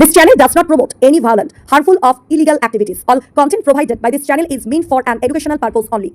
This channel does not promote any violent, harmful, or illegal activities. All content provided by this channel is meant for an educational purpose only.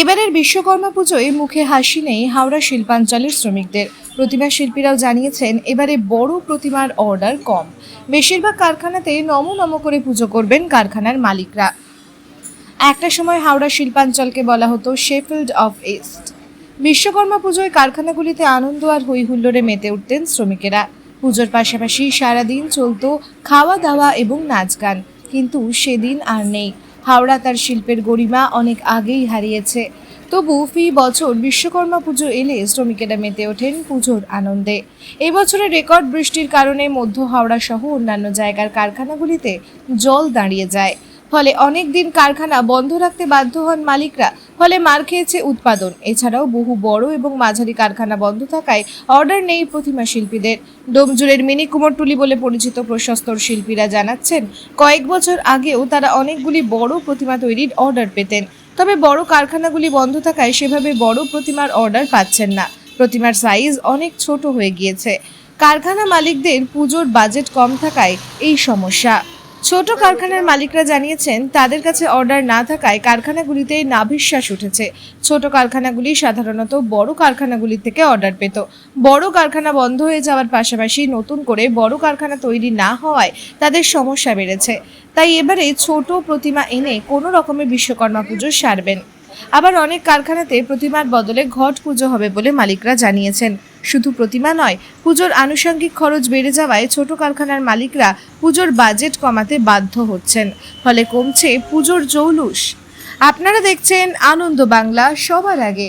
এবারের বিশ্বকর্মা পুজোয় মুখে হাসি নেই হাওড়া শিল্পাঞ্চলের শ্রমিকদের। প্রতিমা শিল্পীরাও জানিয়েছেন এবারে বড় প্রতিমার অর্ডার কম। বেশিরভাগ কারখানাতে নম নম করে পুজো করবেন কারখানার মালিকরা। একটা সময় হাওড়া শিল্পাঞ্চলকে বলা হতো শেফিল্ড অফ ইস্ট বিশ্বকর্মা পুজোয় কারখানাগুলিতে আনন্দ আর হই হুল্লোড়ে মেতে উঠতেন শ্রমিকেরা। পুজোর পাশাপাশি সারাদিন চলত খাওয়া দাওয়া এবং নাচ গান কিন্তু সেদিন আর নেই। হাওড়া তার শিল্পের গরিমা অনেক আগেই হারিয়েছে। তবু ফি বছর বিশ্বকর্মা পুজো এলে শ্রমিকেরা মেতে ওঠেন পুজোর আনন্দে। এবছরের রেকর্ড বৃষ্টির কারণে মধ্য হাওড়া সহ অন্যান্য জায়গার কারখানাগুলিতে জল দাঁড়িয়ে যায়। ফলে অনেক দিন কারখানা বন্ধ রাখতে বাধ্য হন মালিকরা ফলে মার খেয়েছে উৎপাদন। এছাড়াও বহু বড় এবং মাঝারি কারখানা বন্ধ থাকায় অর্ডার নেই প্রতিমা শিল্পীদের। ডোমজুড়ের মিনি কুমোরটুলি বলে পরিচিত প্রশস্তর শিল্পীরা জানাচ্ছেন, কয়েক বছর আগেও তারা অনেকগুলি বড় প্রতিমা তৈরির অর্ডার পেতেন। তবে বড় কারখানাগুলি বন্ধ থাকায় সেভাবে বড় প্রতিমার অর্ডার পাচ্ছেন না। প্রতিমার সাইজ অনেক ছোট হয়ে গিয়েছে। কারখানা মালিকদের পুজোর বাজেট কম থাকায় এই সমস্যা। ছোট কারখানার মালিকরা জানিয়েছেন, তাদের কাছে অর্ডার না থাকায় কারখানাগুলিতে নাভিশ্বাস উঠেছে। ছোট কারখানাগুলি সাধারণত বড় কারখানাগুলি থেকে অর্ডার পেত। বড় কারখানা বন্ধ হয়ে যাওয়ার পাশাপাশি নতুন করে বড় কারখানা তৈরি না হওয়ায় তাদের সমস্যা বেড়েছে। তাই এবারে ছোট প্রতিমা এনে কোনো রকমের বিশ্বকর্মা পুজো সারবেন। আবার অনেক কারখানাতে প্রতিমার বদলে ঘট পুজো হবে বলে মালিকরা জানিয়েছেন। শুধু প্রতিমা নয়, পুজোর আনুষঙ্গিক খরচ বেড়ে যাওয়ায় ছোট কারখানার মালিকরা পুজোর বাজেট কমাতে বাধ্য হচ্ছেন, ফলে কমছে পুজোর জৌলুস। আপনারা দেখছেন আনন্দ বাংলা সবার আগে।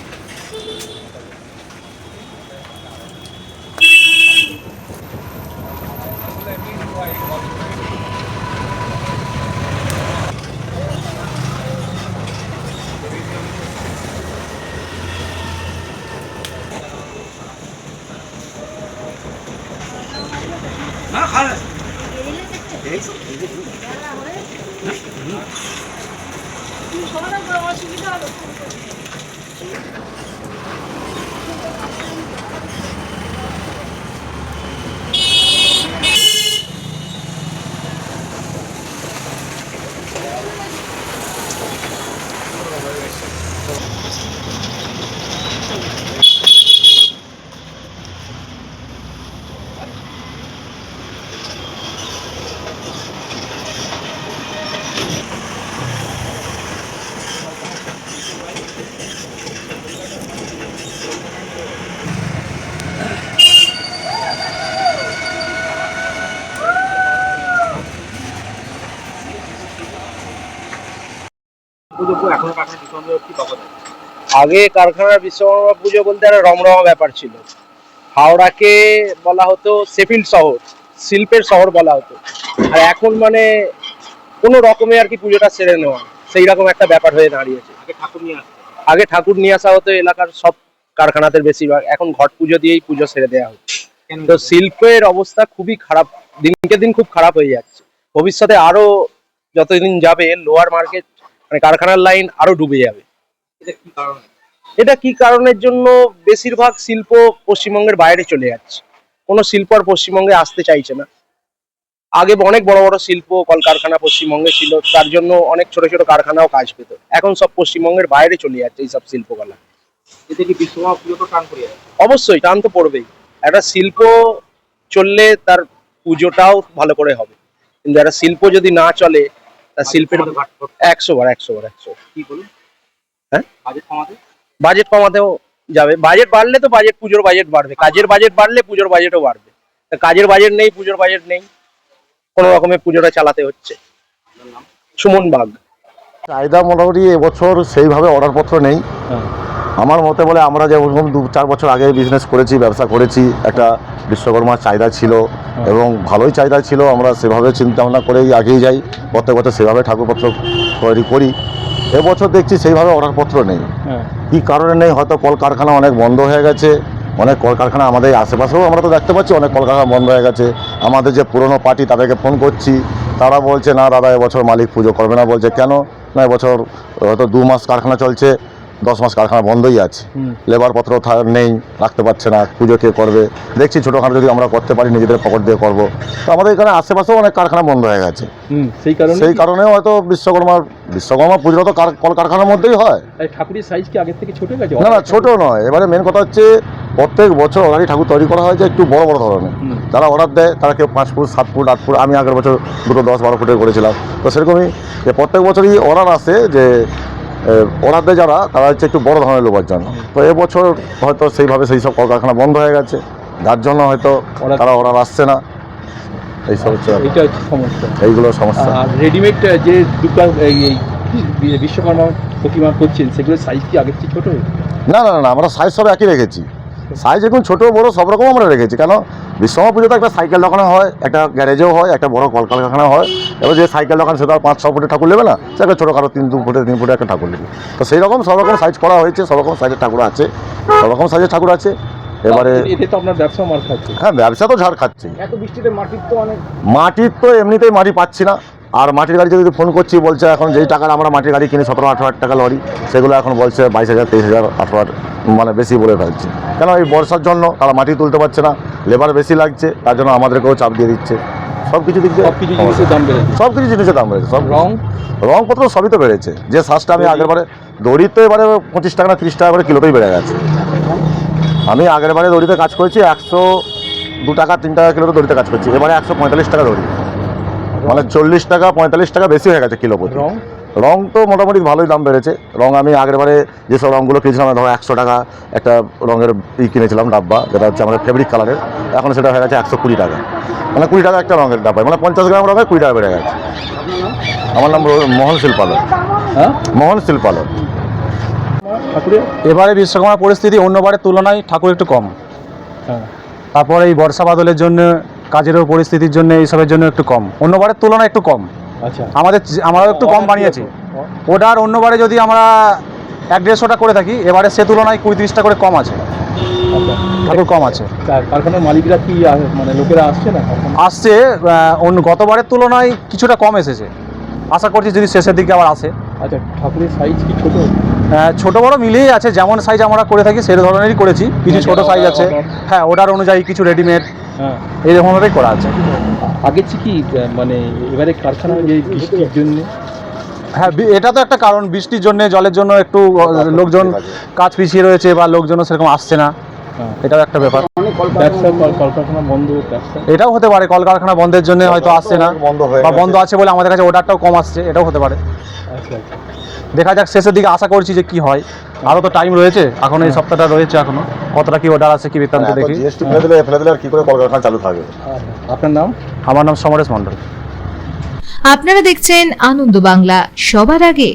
পুজো আগে কারখানার বিশ্বকর্মা পুজো বলতে একটা রমরমা ব্যাপার ছিল। হাওড়াকে বলা হতো সেফিল্ড শহর শিল্পের শহর বলা হতো। আর এখন মানে কোনো রকমে আর কি পুজোটা সেরে নেওয়া সেই রকম একটা ব্যাপার হয়ে দাঁড়িয়েছে। আগে ঠাকুর নিয়ে আসা হতো এলাকার সব কারখানাতে বেশিরভাগ এখন ঘট পুজো দিয়েই পুজো সেরে দেওয়া হচ্ছে। তো শিল্পের অবস্থা খুবই খারাপ দিনকে দিন খুব খারাপ হয়ে যাচ্ছে। ভবিষ্যতে আরও যতদিন যাবে লোয়ার মার্কেট মানে কারখানার লাইন আরও ডুবে যাবে। এটা কি এটা কি কারণের জন্য বেশিরভাগ শিল্প পশ্চিমবঙ্গের বাইরে চলে যাচ্ছে। কোনো শিল্প আর পশ্চিমবঙ্গে আসতে চাইছে না। আগে অনেক বড় বড় শিল্প কলকারখানা পশ্চিমবঙ্গে ছিল তার জন্য অনেক ছোট ছোট কারখানাও কাজ পেত। এখন সব পশ্চিমবঙ্গের বাইরে চলে যাচ্ছে এইসব শিল্পকলা। এতে কি বিশ্বকর্মা পুজো তো টান পড়ে যাচ্ছে? অবশ্যই টান তো পড়বেই। একটা শিল্প চললে তার পুজোটাও ভালো করে হবে। কিন্তু একটা শিল্প যদি না চলে শিল্পের একশো বার একশো বার একশো হ্যাঁ? বাজেট কমাতেও যাবে। বাজেট বাড়লে তো বাজেট পুজোর বাজেট বাড়বে। কাজের বাজেট বাড়লে পুজোর বাজেটও বাড়বে। তা কাজের বাজেট নেই পুজোর বাজেট নেই। কোনো রকমের পুজোটা চালাতে হচ্ছে। সুমন বাগ। চাহিদা মোটামুটি এবছর সেইভাবে অর্ডারপত্র নেই। হ্যাঁ। আমার মতে বলে আমরা যেরকম দু চার বছর আগে বিজনেস করেছি ব্যবসা করেছি একটা বিশ্বকর্মার চাহিদা ছিল এবং ভালোই চাহিদা ছিল আমরা সেভাবে চিন্তা ভাবনা করেই আগেই যাই প্রত্যেক বছর সেভাবে ঠাকুরপত্র তৈরি করি। এবছর দেখছি সেইভাবে অর্ডারপত্র নেই। হ্যাঁ। কী কারণে নেই? হয়তো কলকারখানা অনেক বন্ধ হয়ে গেছে অনেক কলকারখানা আমাদের আশেপাশেও আমরা তো দেখতে পাচ্ছি অনেক কলকারখানা বন্ধ হয়ে গেছে। আমাদের যে পুরনো পার্টি তাদেরকে ফোন করছি তারা বলছে না দাদা এবছর মালিক পুজো করবে না। বলছে কেন? না এবছর হয়তো দু মাস কারখানা চলছে। দশ মাস কারখানা বন্ধই আছে। লেবার পত্র নেই রাখতে পারছে না পুজো কে করবে? দেখছি ছোটোখাটো যদি আমরা করতে পারি নিজেদের পকেট দিয়ে করব। তো আমাদের এখানে আশেপাশেও অনেক কারখানা বন্ধ হয়ে গেছে। সেই কারণে? সেই কারণে হয়তো বিশ্বকর্মার বিশ্বকর্মা পুজো তো কার- কলকারখানার মধ্যেই হয়। ঠাকুরের সাইজ কি আগের থেকে ছোট গেছে? না না ছোট নয়। এবারে মেন কথা হচ্ছে প্রত্যেক বছর অলরেডি ঠাকুর তৈরি করা হয় যে একটু বড় বড় ধরনের। যারা অর্ডার দেয় তারা কেউ পাঁচ ফুট সাত ফুট আট ফুট আমি আগের বছর দুটো দশ বারো ফুটের করেছিলাম। তো সেরকমই যে প্রত্যেক বছরই অর্ডার আসে যে দেয় যারা তারা হচ্ছে একটু বড় ধরনের লোবার জন্য তো এবছর হয়তো সেইভাবে সেই সব কলকারখানা বন্ধ হয়ে গেছে। যার জন্য হয়তো তারা ওরা আসছে না। এইসব হচ্ছে ব্যাপার। এটা হচ্ছে সমস্যা। এইগুলো সমস্যা। আর রেডিমেড যে দুটা এই এই বিশ্বকর্মা প্রতিমা করছেন সেগুলোর সাইজ কি আগের চেয়ে ছোটো? না না না আমরা সাইজ সব একই রেখেছি। সাইজ এখন ছোটো, বড়, সব রকম আমরা রেখেছি। কেন? বিশ্বকর্মা পুজোতে একটা সাইকেল দোকানে হয়, একটা গ্যারেজেও হয়, একটা বড় কলকারখানা হয়। এবার যে সাইকেল দোকান, সেটা পাঁচ ছ ফুটে ঠাকুর নেবে না? সে একটা ছোটো কারও তিন, দু ফুটে, তিন ফুটে একটা ঠাকুর নেবে। তো সেই রকম সব রকম সাইজ করা হয়েছে, সব রকম সাইজের ঠাকুর আছে, সব রকম সাইজের ঠাকুর আছে। এবারে এতে তো আপনার ব্যবসা মার খাচ্ছে হ্যাঁ ব্যবসা তো ঝাড় খাচ্ছে। এত বৃষ্টিতে মাটির তো অনেক মাটির তো এমনিতেই মাটি পাচ্ছি না। আর মাটির গাড়ি যদি ফোন করছি বলছে এখন যেই টাকার আমরা মাটির গাড়ি কিনি সতেরো আঠেরো হাজার টাকা লরি সেগুলো এখন বলছে বাইশ হাজার তেইশ হাজার আঠেরো মানে বেশি বলে ফেলছে। কেন এই বর্ষার জন্য তারা মাটি তুলতে পারছে না? লেবার বেশি লাগছে তার জন্য আমাদেরকেও চাপ দিয়ে দিচ্ছে। সব কিছু দিক দিয়ে সব কিছু জিনিসের দাম বেড়েছে। সব কিছু জিনিসের দাম বেড়েছে। সব রং? রংপত্র সবই তো বেড়েছে। যে শ্বাসটা আমি আগের বারে দড়ির তো এবারে পঁচিশ টাকা না তিরিশ টাকা করে কিলোতেই বেড়ে গেছে। আমি আগের বারে দড়িতে কাজ করেছি একশো দু টাকা তিন টাকা কিলোতে দড়িতে কাজ করছি। এবারে একশো পঁয়তাল্লিশ টাকা দড়ি। মানে চল্লিশ টাকা পঁয়তাল্লিশ টাকা বেশি হয়ে গেছে কিলো প্রতি। রং? তো মোটামুটি ভালোই দাম বেড়েছে। রং আমি আগের বারে যেসব রঙগুলো কিনেছিলাম ধরো একশো টাকা একটা রঙের ই কিনেছিলাম ডাব্বা যেটা হচ্ছে আমাদের ফেব্রিক কালারের এখন সেটা হয়ে গেছে একশো কুড়ি টাকা। মানে কুড়ি টাকা একটা রঙের ডাব্বা। মানে পঞ্চাশ গ্রাম রঙের কুড়ি টাকা বেড়ে গেছে। আমার নাম মোহন শিল্পালয় হ্যাঁ? মোহন শিল্পালয় ঠাকুরের এবারে বিশ্বকর্মার পরিস্থিতি অন্যবারের তুলনায় ঠাকুর একটু কম। হ্যাঁ। তারপর এই বর্ষা বাদলের জন্য কাজেরও পরিস্থিতির জন্য এইসবের জন্য একটু কম। অন্যবারের তুলনায় একটু কম। আচ্ছা। আমাদের আমরা একটু কম বানিয়েছি। ওটার অন্যবারে যদি আমরা এক দেড়শোটা করে থাকি এবারে সে তুলনায় কুড়ি তিরিশটা করে কম আছে। আচ্ছা। ঠাকুর কম আছে। কার- কারখানার মালিকরা কি মানে লোকেরা আসছে না আসছে অন্য গতবারের তুলনায় কিছুটা কম এসেছে। আশা করছি যদি শেষের দিকে আবার আসে। আচ্ছা ঠাকুরের সাইজ কি ছোট? ছোট বড় মিলেই আছে যেমন সাইজ আমরা করে থাকি সেই ধরনেরই করেছি। কিছু ছোট সাইজ আছে। হ্যাঁ অর্ডার অনুযায়ী কিছু রেডিমেড এই এইরকমভাবেই করা আছে। আগে কি মানে এবারে কারখানা যে বৃষ্টির জন্য? হ্যাঁ এটা তো একটা কারণ। বৃষ্টির জন্য জলের জন্য একটু লোকজন কাজ পিছিয়ে রয়েছে বা লোকজন সেরকম আসছে না। হ্যাঁ। এটাও একটা ব্যাপার। কলকারখানা বন্ধ এটাও হতে পারে কলকারখানা বন্ধের জন্য হয়তো আসছে না বন্ধ হয়ে বা বন্ধ আছে বলে আমাদের কাছে অর্ডারটাও কম আসছে এটাও হতে পারে। আচ্ছা আচ্ছা। দেখা যাক শেষের দিকে আশা করছি যে কি হয়। আরও তো টাইম রয়েছে এখন এই সপ্তাহটা রয়েছে এখনও। কতটা কি অর্ডার আছে কি বৃত্তান্ত দেখি। জিএসটি ফেলে দিলে ফেলে দিলে আর কি করে কলকারখানা চালু থাকবে? আপনার নাম? আমার নাম সমরেশ মণ্ডল। আপনারা দেখছেন আনন্দ বাংলা সবার আগে।